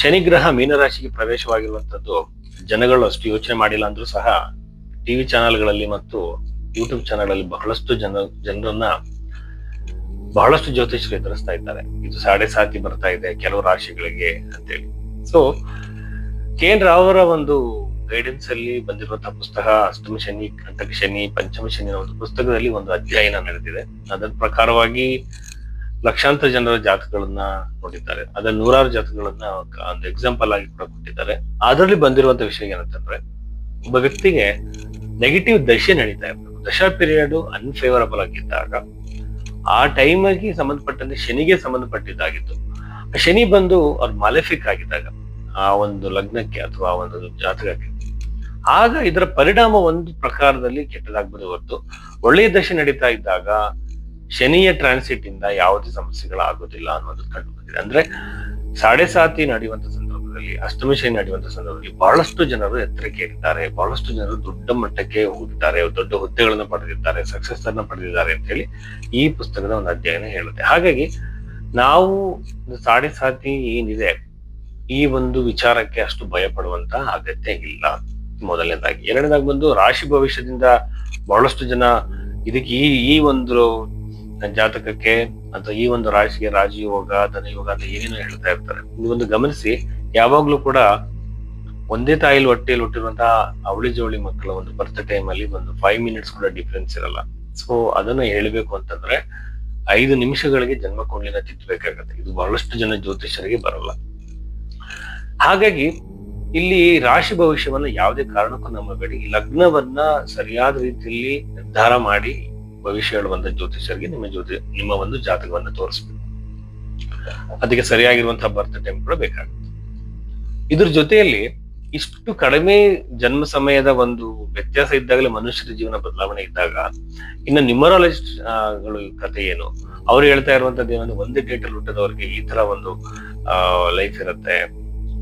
ಶನಿಗ್ರಹ ಮೀನರಾಶಿಗೆ ಪ್ರವೇಶವಾಗಿರುವಂತದ್ದು ಜನಗಳು ಅಷ್ಟು ಯೋಚನೆ ಮಾಡಿಲ್ಲ ಅಂದ್ರೂ ಸಹ ಟಿವಿ ಚಾನೆಲ್ಗಳಲ್ಲಿ ಮತ್ತು ಯೂಟ್ಯೂಬ್ ಚಾನೆಲ್ ಅಲ್ಲಿ ಬಹಳಷ್ಟು ಜನ ಜನರನ್ನ ಬಹಳಷ್ಟು ಜ್ಯೋತಿಷರು ಎದುರಿಸ್ತಾ ಇದ್ದಾರೆ. ಇದು ಸಾಡೆ ಸಾತಿ ಬರ್ತಾ ಇದೆ ಕೆಲವು ರಾಶಿಗಳಿಗೆ ಅಂತೇಳಿ. ಸೊ ಕೆ ಎನ್ ರಾವ್ ಅವರ ಒಂದು ಗೈಡೆನ್ಸ್ ಅಲ್ಲಿ ಬಂದಿರುವಂತಹ ಪುಸ್ತಕ ಅಷ್ಟಮ ಶನಿ ಕಂಟಕ ಶನಿ ಪಂಚಮ ಶನಿ ಒಂದು ಪುಸ್ತಕದಲ್ಲಿ ಒಂದು ಅಧ್ಯಯನ ನಡೆದಿದೆ. ಅದರ ಪ್ರಕಾರವಾಗಿ ಲಕ್ಷಾಂತರ ಜನರ ಜಾತಕಗಳನ್ನ ನೋಡಿದ್ದಾರೆ. ಅದ್ರ ನೂರಾರು ಜಾತಕಗಳನ್ನ ಒಂದು ಎಕ್ಸಾಂಪಲ್ ಆಗಿ ಕೂಡ ಕೊಟ್ಟಿದ್ದಾರೆ. ಅದರಲ್ಲಿ ಬಂದಿರುವಂತ ವಿಷಯ ಏನಂತಂದ್ರೆ, ಒಬ್ಬ ವ್ಯಕ್ತಿಗೆ ನೆಗೆಟಿವ್ ದಶೆ ನಡೀತಾ ಇರ್ಬೇಕು ದಶಾ ಪೀರಿಯಡ್ ಅನ್ಫೇವರಬಲ್ ಆಗಿದ್ದಾಗ, ಆ ಟೈಮಿಗೆ ಸಂಬಂಧಪಟ್ಟಂತೆ ಶನಿಗೆ ಸಂಬಂಧಪಟ್ಟಿದ್ದಾಗಿತ್ತು. ಶನಿ ಬಂದು ಅವ್ರ ಮಾಲೆಫಿಕ್ ಆಗಿದ್ದಾಗ, ಆ ಒಂದು ಲಗ್ನಕ್ಕೆ ಅಥವಾ ಆ ಒಂದು ಜಾತಕಕ್ಕೆ. ಆಗ ಇದರ ಪರಿಣಾಮ ಒಂದು ಪ್ರಕಾರದಲ್ಲಿ ಕೆಟ್ಟದಾಗ್ಬೋದು ಹೊರತು ಒಳ್ಳೆಯ ದಶೆ ನಡೀತಾ ಇದ್ದಾಗ ಶನಿಯ ಟ್ರಾನ್ಸಿಟ್ ಇಂದ ಯಾವುದೇ ಸಮಸ್ಯೆಗಳಾಗೋದಿಲ್ಲ ಅನ್ನೋದು ಕಂಡು ಬಂದಿದೆ ಅಂದ್ರೆ ಸಾಡೆ ಸಾತಿ ನಡೆಯುವಂತ ಸಂದರ್ಭದಲ್ಲಿ, ಅಷ್ಟಮಿ ಶನಿ ನಡೆಯುವಂತ ಸಂದರ್ಭದಲ್ಲಿ ಬಹಳಷ್ಟು ಜನರು ಎತ್ತರಕ್ಕೆ ಇರ್ತಾರೆ ಬಹಳಷ್ಟು ಜನರು ದೊಡ್ಡ ಮಟ್ಟಕ್ಕೆ ಹೋಗಿದ್ದಾರೆ ದೊಡ್ಡ ಹುದ್ದೆಗಳನ್ನ ಪಡೆದಿದ್ದಾರೆ ಸಕ್ಸಸ್ ಅನ್ನ ಪಡೆದಿದ್ದಾರೆ ಅಂತ ಹೇಳಿ ಈ ಪುಸ್ತಕದ ಒಂದು ಅಧ್ಯಯನ ಹೇಳುತ್ತೆ. ಹಾಗಾಗಿ ನಾವು ಸಾಡೆ ಸಾತಿ ಏನಿದೆ, ಈ ಒಂದು ವಿಚಾರಕ್ಕೆ ಅಷ್ಟು ಭಯ ಪಡುವಂತ ಅಗತ್ಯ ಇಲ್ಲ. ಮೊದಲನೇದಾಗಿ ಎರಡನೇದಾಗಿ ಬಂದು ರಾಶಿ ಭವಿಷ್ಯದಿಂದ ಬಹಳಷ್ಟು ಜನ ಇದಕ್ಕೆ ಈ ಈ ಒಂದು ಜಾತಕಕ್ಕೆ ಅಥವಾ ಈ ಒಂದು ರಾಶಿಗೆ ರಾಜಯೋಗ ಧನಯೋಗ ಅಂತ ಏನೇನೋ ಹೇಳ್ತಾ ಇರ್ತಾರೆ. ನೀವೊಂದು ಗಮನಿಸಿ, ಯಾವಾಗ್ಲೂ ಕೂಡ ಒಂದೇ ತಾಯಿಲಿ ಹೊಟ್ಟೆಯಲ್ಲಿ ಹುಟ್ಟಿರುವಂತಹ ಅವಳಿ ಜವಳಿ ಮಕ್ಕಳ ಒಂದು ಬರ್ತ್ ಟೈಮ್ ಅಲ್ಲಿ ಒಂದು ಫೈವ್ ಮಿನಿಟ್ಸ್ ಕೂಡ ಡಿಫ್ರೆನ್ಸ್ ಇರಲ್ಲ. ಸೊ ಅದನ್ನ ಹೇಳ್ಬೇಕು ಅಂತಂದ್ರೆ, ಐದು ನಿಮಿಷಗಳಿಗೆ ಜನ್ಮ ಕೊಂಡ್ಲಿನ ತಿದ್ದಬೇಕಾಗತ್ತೆ ಇದು ಬಹಳಷ್ಟು ಜನ ಜ್ಯೋತಿಷರಿಗೆ ಬರಲ್ಲ. ಹಾಗಾಗಿ, ಇಲ್ಲಿ ರಾಶಿ ಭವಿಷ್ಯವನ್ನ ಯಾವುದೇ ಕಾರಣಕ್ಕೂ ನಂಬಬೇಡಿ ಈ ಲಗ್ನವನ್ನ ಸರಿಯಾದ ರೀತಿಯಲ್ಲಿ ನಿರ್ಧಾರ ಮಾಡಿ ಭವಿಷ್ಯ ಹೇಳುವಂತ ಜ್ಯೋತಿಷರಿಗೆ ನಿಮ್ಮ ಜ್ಯೋತಿ, ನಿಮ್ಮ ಒಂದು ಜಾತಕವನ್ನು ತೋರಿಸ್ಬೇಕು. ಅದಕ್ಕೆ ಸರಿಯಾಗಿರುವಂತಹ ಬರ್ತ್ ಟೈಮ್ ಕೂಡ ಬೇಕಾಗುತ್ತೆ. ಇದ್ರ ಜೊತೆಯಲ್ಲಿ ಇಷ್ಟು ಕಡಿಮೆ ಜನ್ಮ ಸಮಯದ ಒಂದು ವ್ಯತ್ಯಾಸ ಇದ್ದಾಗಲೇ ಮನುಷ್ಯರ ಜೀವನ ಬದಲಾವಣೆ ಇದ್ದಾಗ ಇನ್ನು ನ್ಯೂಮರಾಲಜಿಸ್ಟ್ಗಳು ಕಥೆ ಏನು? ಅವ್ರು ಹೇಳ್ತಾ ಇರುವಂತದ್ದು ಏನಂದ್ರೆ ಒಂದೇ ಡೇಟ್ ಅಲ್ಲಿ ಹುಟ್ಟದವ್ರಿಗೆ ಈ ತರ ಒಂದು ಲೈಫ್ ಇರುತ್ತೆ.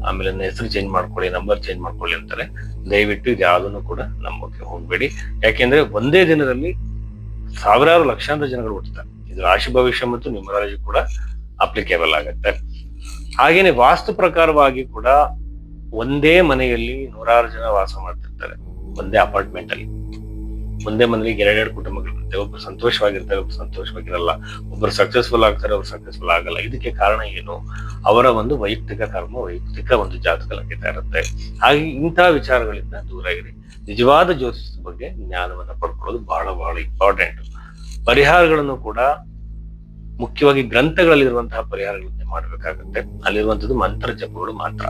ಆಮೇಲೆ ಹೆಸರು ಚೇಂಜ್ ಮಾಡ್ಕೊಳ್ಳಿ ನಂಬರ್ ಚೇಂಜ್ ಮಾಡ್ಕೊಳ್ಳಿ ಅಂತಾರೆ. ದಯವಿಟ್ಟು ಇದು ಯಾವ್ದನ್ನು ಕೂಡ ನಂಬಕ್ಕೆ ಹೋಗ್ಬೇಡಿ. ಯಾಕೆಂದ್ರೆ ಒಂದೇ ದಿನದಲ್ಲಿ ಸಾವಿರಾರು ಲಕ್ಷಾಂತರ ಜನಗಳು ಹುಟ್ಟುತ್ತಾರೆ ಇದು ರಾಶಿ ಭವಿಷ್ಯ ಮತ್ತು ನ್ಯೂಮರಾಲಜಿ ಕೂಡ ಅಪ್ಲಿಕೇಬಲ್ ಆಗುತ್ತೆ. ಹಾಗೇನೆ ವಾಸ್ತು ಪ್ರಕಾರವಾಗಿ ಕೂಡ ಒಂದೇ ಮನೆಯಲ್ಲಿ ನೂರಾರು ಜನ ವಾಸ ಮಾಡ್ತಿರ್ತಾರೆ, ಒಂದೇ ಅಪಾರ್ಟ್ಮೆಂಟ್ ಅಲ್ಲಿ. ಒಂದೇ ಮನೆಯಲ್ಲಿ ಎರಡೆರಡು ಕುಟುಂಬಗಳಿರುತ್ತೆ ಒಬ್ರು ಸಂತೋಷವಾಗಿರ್ತಾರೆ, ಒಬ್ರು ಸಂತೋಷವಾಗಿರಲ್ಲ. ಒಬ್ರು ಸಕ್ಸಸ್ಫುಲ್ ಆಗ್ತಾರೆ, ಒಬ್ರು ಸಕ್ಸಸ್ಫುಲ್ ಆಗಲ್ಲ. ಇದಕ್ಕೆ ಕಾರಣ ಏನು? ಅವರ ಒಂದು ವೈಯಕ್ತಿಕ ಕರ್ಮ, ವೈಯಕ್ತಿಕ ಒಂದು ಜಾತಕ ಲಗ್ಗಿತಾ ಇರುತ್ತೆ. ಹಾಗೆ ಇಂತಹ ವಿಚಾರಗಳಿಂದ ದೂರ ಇರಿ. ನಿಜವಾದ ಜ್ಯೋತಿಷದ ಬಗ್ಗೆ ಜ್ಞಾನವನ್ನ ಪಡ್ಕೊಳ್ಳೋದು ಬಹಳ ಬಹಳ ಇಂಪಾರ್ಟೆಂಟ್ ಪರಿಹಾರಗಳನ್ನು ಕೂಡ ಮುಖ್ಯವಾಗಿ ಗ್ರಂಥಗಳಲ್ಲಿರುವಂತಹ ಪರಿಹಾರಗಳನ್ನೇ ಮಾಡಬೇಕಾಗುತ್ತೆ. ಅಲ್ಲಿರುವಂತದ್ದು ಮಂತ್ರ ಜಪಗಳು ಮಾತ್ರ.